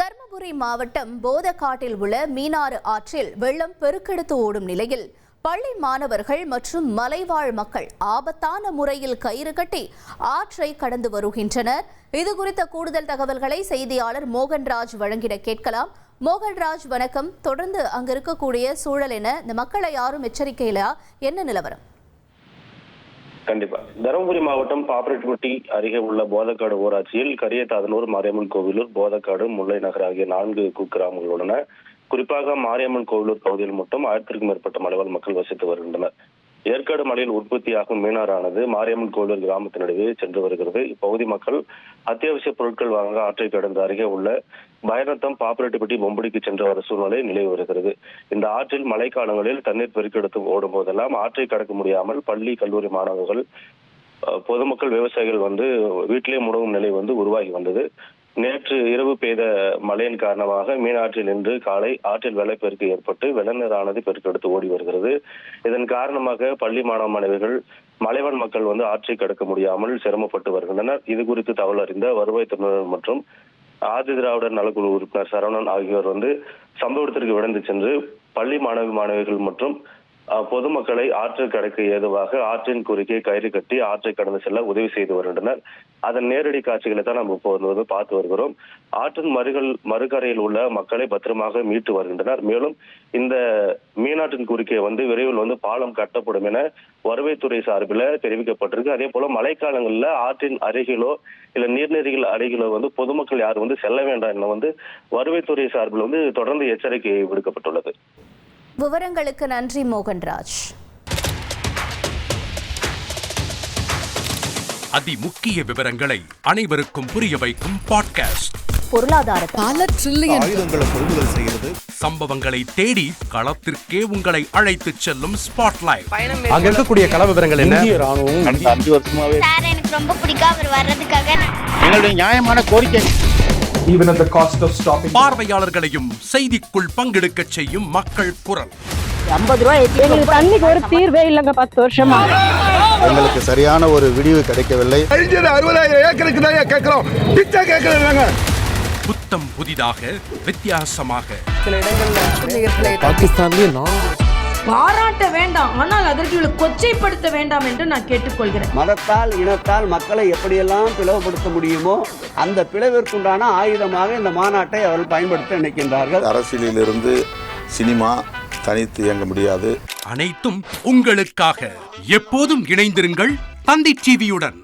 தருமபுரி மாவட்டம் போதக்காட்டில் உள்ள மீனாறு ஆற்றில் வெள்ளம் பெருக்கெடுத்து ஓடும் நிலையில் பள்ளி மாணவர்கள் மற்றும் மலைவாழ் மக்கள் ஆபத்தான முறையில் கயிறு கட்டி ஆற்றை கடந்து வருகின்றனர். இது குறித்த கூடுதல் தகவல்களை செய்தியாளர் மோகன்ராஜ் வழங்கிட கேட்கலாம். மோகன்ராஜ் வணக்கம். தொடர்ந்து அங்கிருக்கக்கூடிய சூழல் என இந்த மக்களை யாரும் எச்சரிக்கையிலா? என்ன நிலவரம்? கண்டிப்பா. தருமபுரி மாவட்டம் பாப்பரெட்டிப்பட்டி அருகே உள்ள போதக்காடு ஊராட்சியில் கரியத்தாதனூர் மாரியம்மன் கோவிலூர் போதக்காடு முல்லை நகர் ஆகிய நான்கு குக்கிராமங்கள் உள்ளன. குறிப்பாக மாரியம்மன் கோவிலூர் பகுதியில் மட்டும் ஆயிரத்திற்கும் மேற்பட்ட மலைவாழ் மக்கள் வசித்து வருகின்றனர். ஏற்காடு மலையில் உற்பத்தியாகும் மீனாரானது மாரியம்மன் கோவில் கிராமத்தினிடையே சென்று வருகிறது. இப்பகுதி மக்கள் அத்தியாவசிய பொருட்கள் வாங்க ஆற்றை கடந்து அருகே உள்ள பயணத்தம் பாப்பரெட்டிப்பட்டி பொம்படிக்கு சென்று வர சூழ்நிலை நிலவி வருகிறது. இந்த ஆற்றில் மழைக்காலங்களில் தண்ணீர் பெருக்கெடுத்து ஓடும் போதெல்லாம் ஆற்றை கடக்க முடியாமல் பள்ளி கல்லூரி மாணவர்கள் பொதுமக்கள் விவசாயிகள் வந்து வீட்டிலே முடங்கும் நிலை வந்து உருவாகி வந்தது. நேற்று இரவு பெய்த மழையின் காரணமாக மீனாற்றில் இன்று காலை ஆற்றில் வெள்ளப்பெருக்கு ஏற்பட்டு வெள்ளநீரானது பெருக்கெடுத்து ஓடி வருகிறது. இதன் காரணமாக பள்ளி மாணவ மாணவிகள் மலைவாழ் மக்கள் வந்து ஆற்றை கடக்க முடியாமல் சிரமப்பட்டு வருகின்றனர். இது குறித்து தகவல் அறிந்த வருவாய்த்துறையினர் மற்றும் ஆதி திராவிடர் நலக்குழு உறுப்பினர் சரவணன் ஆகியோர் வந்து சம்பவத்திற்கு விடந்து சென்று பள்ளி மாணவி மாணவிகள் மற்றும் பொதுமக்களை ஆற்று கடக்க ஏதுவாக ஆற்றின் குறுக்கே கயிறு கட்டி ஆற்றை கடந்து செல்ல உதவி செய்து வருகின்றனர். அதன் நேரடி காட்சிகளை தான் நம்ம இப்போ வந்து பார்த்து வருகிறோம். ஆற்றின் மறுகள் மறுகரையில் உள்ள மக்களை பத்திரமாக மீட்டு வருகின்றனர். மேலும் இந்த மீனாற்றின் குறுக்கே வந்து விரைவில் வந்து பாலம் கட்டப்படும் என வருவைத்துறை சார்பில் தெரிவிக்கப்பட்டிருக்கு. அதே போல மழைக்காலங்களில் ஆற்றின் அருகிலோ இல்லை நீர்நெறிகள் அருகிலோ வந்து பொதுமக்கள் யாரும் வந்து செல்ல வேண்டாம் என வந்து வருவைத்துறை சார்பில் வந்து தொடர்ந்து எச்சரிக்கை விடுக்கப்பட்டுள்ளது. விவரங்களுக்கு நன்றி மோகன்ராஜ். அதிமுக்கிய விவரங்களை அனைவருக்கும் புரிய வைக்கும் பாட்காஸ்ட். பொருளாதாரத்தை பல ட்ரில்லியன் ஆயுதங்களை கொள்முதல் செய்கிறது. சம்பவங்களை தேடி களத்திற்கே உங்களை அழைத்துச் செல்லும் ஸ்பாட்லைட் அங்க இருக்கக்கூடிய கள விவரங்கள் என்ன? கடந்த அஞ்சு வருஷமாவே சார் எனக்கு ரொம்ப பிடிக்கும் அவர் வர்றதுக்காக எங்களுடைய நியாயமான கோரிக்கை. Even at the cost of stopping பார்வையாளர்களையும் செய்திக்குள் பங்கெடுக்கச் செய்யும் மக்கள் குரல். எங்களுக்கு தண்ணிக்கு ஒரு தீர்வே இல்லைங்க பத்து வருஷமா. எங்களுக்கு சரியான ஒரு விடிவு கிடைக்கவில்லை. அறுபதாயிரம் ஏக்கருக்கு தான் கேட்கிறோம்? பிச்சை கேட்கறாங்க புத்தம் புதிதாக வித்தியாசமாக. பாகிஸ்தான்லயே நான்கு பாராட்ட வேண்டாம் ஆனால் அதற்கு இவளை கொச்சைப்படுத்த வேண்டாம் என்று நான் கேட்டுக்கொள்கிறேன். மதத்தால் இனத்தால் மக்களை எப்படியெல்லாம் பிளவுபடுத்த முடியுமோ அந்த பிளவிற்குண்டான ஆயுதமாக இந்த மாநாட்டை அவர்கள் பயன்படுத்த நினைக்கின்றார்கள். அரசியலிலிருந்து சினிமா தனித்து இயங்க முடியாது. அனைத்தும் உங்களுக்காக. எப்போதும் இணைந்திருங்கள் தந்தி டிவியுடன்.